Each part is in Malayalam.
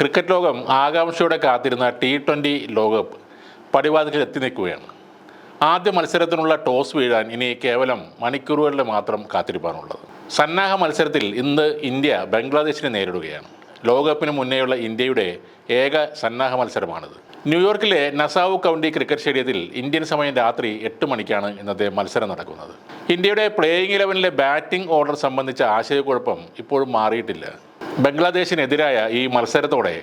ക്രിക്കറ്റ് ലോകം ആകാംക്ഷയോടെ കാത്തിരുന്ന ടി ട്വന്റി ലോകകപ്പ് പടിവാതിക്കൽ എത്തി നിൽക്കുകയാണ്. ആദ്യ മത്സരത്തിനുള്ള ടോസ് വീഴാൻ ഇനി കേവലം മണിക്കൂറുകളുടെ മാത്രം കാത്തിരിപ്പാണുള്ളത്. സന്നാഹ മത്സരത്തിൽ ഇന്ന് ഇന്ത്യ ബംഗ്ലാദേശിനെ നേരിടുകയാണ്. ലോകകപ്പിന് മുന്നേയുള്ള ഇന്ത്യയുടെ ഏക സന്നാഹ മത്സരമാണിത്. ന്യൂയോർക്കിലെ നസാവു കൗണ്ടി ക്രിക്കറ്റ് സ്റ്റേഡിയത്തിൽ ഇന്ത്യൻ സമയം രാത്രി എട്ട് മണിക്കാണ് ഇന്നത്തെ മത്സരം നടക്കുന്നത്. ഇന്ത്യയുടെ പ്ലേയിങ് ഇലവനിലെ ബാറ്റിംഗ് ഓർഡർ സംബന്ധിച്ച ആശയക്കുഴപ്പം ഇപ്പോഴും മാറിയിട്ടില്ല. ബംഗ്ലാദേശിനെതിരായ ഈ മത്സരത്തോടെ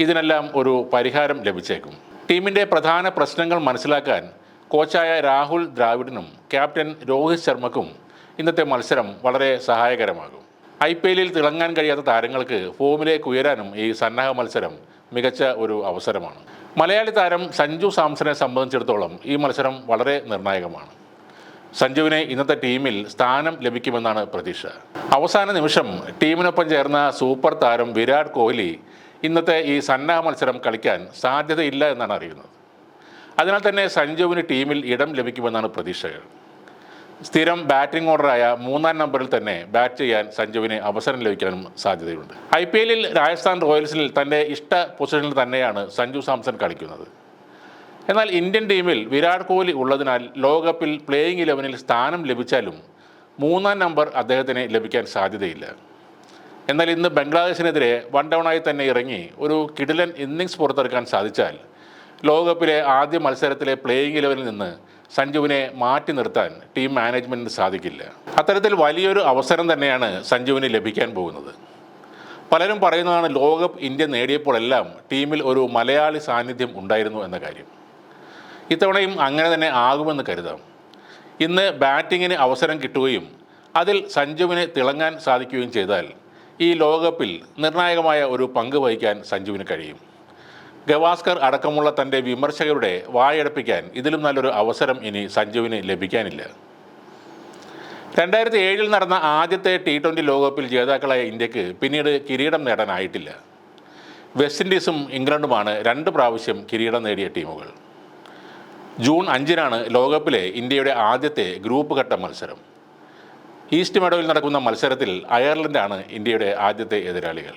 ഇതിനെല്ലാം ഒരു പരിഹാരം ലഭിച്ചേക്കും. ടീമിന്റെ പ്രധാന പ്രശ്നങ്ങൾ മനസ്സിലാക്കാൻ കോച്ചായ രാഹുൽ ദ്രാവിഡിനും ക്യാപ്റ്റൻ രോഹിത് ശർമ്മക്കും ഇന്നത്തെ മത്സരം വളരെ സഹായകരമാകും. ഐ പി എല്ലിൽ തിളങ്ങാൻ കഴിയാത്ത താരങ്ങൾക്ക് ഫോമിലേക്ക് ഉയരാനും ഈ സന്നാഹ മത്സരം മികച്ച ഒരു അവസരമാണ്. മലയാളി താരം സഞ്ജു സാംസനെ സംബന്ധിച്ചിടത്തോളം ഈ മത്സരം വളരെ നിർണായകമാണ്. സഞ്ജുവിന് ഇന്നത്തെ ടീമിൽ സ്ഥാനം ലഭിക്കുമെന്നാണ് പ്രതീക്ഷ. അവസാന നിമിഷം ടീമിനൊപ്പം ചേർന്ന സൂപ്പർ താരം വിരാട് കോഹ്ലി ഇന്നത്തെ ഈ സന്നാഹ മത്സരം കളിക്കാൻ സാധ്യതയില്ല എന്നാണ് അറിയുന്നത്. അതിനാൽ തന്നെ സഞ്ജുവിന് ടീമിൽ ഇടം ലഭിക്കുമെന്നാണ് പ്രതീക്ഷകൾ. സ്ഥിരം ബാറ്റിംഗ് ഓർഡറായ മൂന്നാം നമ്പറിൽ തന്നെ ബാറ്റ് ചെയ്യാൻ സഞ്ജുവിന് അവസരം ലഭിക്കാനും സാധ്യതയുണ്ട്. ഐ പി എല്ലിൽ രാജസ്ഥാൻ റോയൽസിൽ തന്റെ ഇഷ്ട പൊസിഷനിൽ തന്നെയാണ് സഞ്ജു സാംസൺ കളിക്കുന്നത്. എന്നാൽ ഇന്ത്യൻ ടീമിൽ വിരാട് കോഹ്ലി ഉള്ളതിനാൽ ലോകകപ്പിൽ പ്ലേയിങ് ഇലവനിൽ സ്ഥാനം ലഭിച്ചാലും മൂന്നാം നമ്പർ അദ്ദേഹത്തിന് ലഭിക്കാൻ സാധ്യതയില്ല. എന്നാൽ ഇന്ന് ബംഗ്ലാദേശിനെതിരെ വൺ ഡൗണായി തന്നെ ഇറങ്ങി ഒരു കിടിലൻ ഇന്നിങ്സ് പുറത്തെടുക്കാൻ സാധിച്ചാൽ ലോകകപ്പിലെ ആദ്യ മത്സരത്തിലെ പ്ലേയിങ് ഇലവനിൽ നിന്ന് സഞ്ജുവിനെ മാറ്റി നിർത്താൻ ടീം മാനേജ്മെന്റിന് സാധിക്കില്ല. അത്തരത്തിൽ വലിയൊരു അവസരം തന്നെയാണ് സഞ്ജുവിന് ലഭിക്കാൻ പോകുന്നത്. പലരും പറയുന്നതാണ് ലോകകപ്പ് ഇന്ത്യ നേടിയപ്പോഴെല്ലാം ടീമിൽ ഒരു മലയാളി സാന്നിധ്യം ഉണ്ടായിരുന്നു എന്ന കാര്യം. ഇത്തവണയും അങ്ങനെ തന്നെ ആകുമെന്ന് കരുതാം. ഇന്ന് ബാറ്റിങ്ങിന് അവസരം കിട്ടുകയും അതിൽ സഞ്ജുവിന് തിളങ്ങാൻ സാധിക്കുകയും ചെയ്താൽ ഈ ലോകകപ്പിൽ നിർണായകമായ ഒരു പങ്ക് വഹിക്കാൻ സഞ്ജുവിന് കഴിയും. ഗവാസ്കർ അടക്കമുള്ള തന്റെ വിമർശകരുടെ വായടപ്പിക്കാൻ ഇതിലും നല്ലൊരു അവസരം ഇനി സഞ്ജുവിന് ലഭിക്കാനില്ല. രണ്ടായിരത്തി ഏഴിൽ നടന്ന ആദ്യത്തെ ടി ട്വന്റി ലോകകപ്പിൽ ജേതാക്കളായ ഇന്ത്യയ്ക്ക് പിന്നീട് കിരീടം നേടാനായിട്ടില്ല. വെസ്റ്റ് ഇൻഡീസും ഇംഗ്ലണ്ടുമാണ് രണ്ട് പ്രാവശ്യം കിരീടം നേടിയ ടീമുകൾ. ജൂൺ അഞ്ചിനാണ് ലോകകപ്പിലെ ഇന്ത്യയുടെ ആദ്യത്തെ ഗ്രൂപ്പ് ഘട്ട മത്സരം. ഈസ്റ്റ് മെഡോയിൽ നടക്കുന്ന മത്സരത്തിൽ അയർലൻഡാണ് ഇന്ത്യയുടെ ആദ്യത്തെ എതിരാളികൾ.